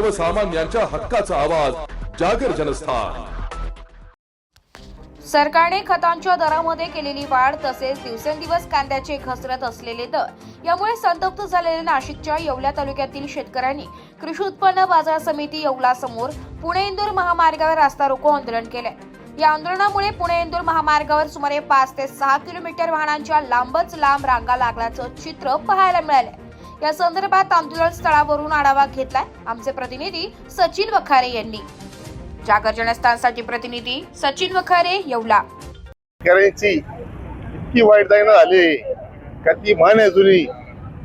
सर्वसामान्यांच्या हक्काचा आवाज जागर जनस्थान. सरकारने खतांच्या दरामध्ये केलेली वाढ तसेच दिवसेंदिवस कांद्याचे घसरत असलेले दर यामुळे संतप्त झालेल्या नाशिकच्या येवला तालुक्यातील शेतकऱ्यांनी कृषी उत्पन्न बाजार समिती येवला समोर पुणे इंदूर महामार्गावर रास्ता रोको आंदोलन केले. या आंदोलनामुळे पुणे इंदूर महामार्गावर सुमारे पाच ते सहा किलोमीटर वाहनांच्या लांबच लांब रांगा लागल्याचं चित्र पाहायला मिळालं. या संदर्भात आंदोलन स्थळावरून आढावा घेतलाय आमचे प्रतिनिधी सचिन वखारे यांनी. जागर जनस्थानसाठी प्रतिनिधी सचिन वखारे येवला. शेतकऱ्यांची इतकी वाईट दैना झाली. का ती म्हण आहे जुनी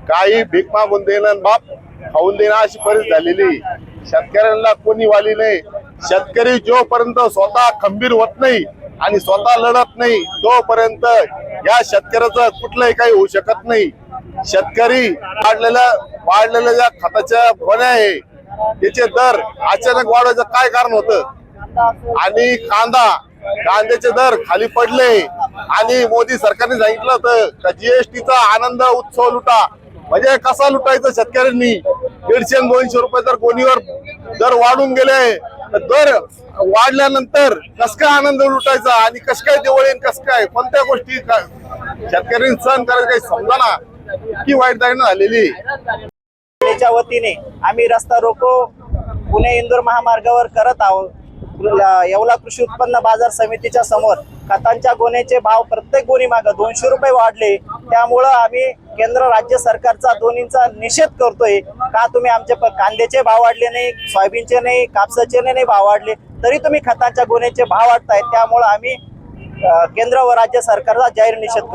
काही भीक मागून देणं बाप खाऊन देणं अशी परिस्थिती झालेली. शेतकऱ्यांना कोणी वाली नाही. शेतकरी जोपर्यंत स्वतः खंबीर होत नाही आणि स्वतः लढत नाही तोपर्यंत या शेतकऱ्याचं कुठलंही काही होऊ शकत नाही. शेतकरी वाढलेल्या वाढलेल्या ज्या खताच्या गोण्या आहे त्याचे दर अचानक वाढवायचं काय कारण होतं? आणि कांदा कांद्याचे दर खाली पडले. आणि मोदी सरकारने सांगितलं होतं का जीएसटीचा आनंद उत्सव लुटा. म्हणजे कसा लुटायचा शेतकऱ्यांनी? दीडशे दोनशे रुपये जर गोणीवर दर वाढून गेले दर वाढल्यानंतर कस काय आनंद लुटायचा? आणि कस काय दिवाळी कस काय? कोणत्या गोष्टी शेतकऱ्यांनी सहन करायचं काही समजा ना इतकी वाईट दायना झालेली? च्या वतीने आम्ही रस्ता रोको पुणे इंदूर महामार्गावर करत आहोत. येवला कृषी उत्पन्न बाजार समितीच्या समोर खतांच्या गोण्याचे भाव प्रत्येक गोणी मागे दोनशे रुपये वाढले. त्यामुळं आम्ही केंद्र राज्य सरकारचा दोन्हीचा निषेध करतोय. का तुम्ही आमचे कांद्याचे भाव वाढले नाही सोयाबीनचे नाही कापसाचे नाही भाव वाढले तरी तुम्ही खतांच्या गोण्याचे भाव वाढतायत त्यामुळं आम्ही केंद्र व राज्य सरकारचा जाहीर निषेध करतो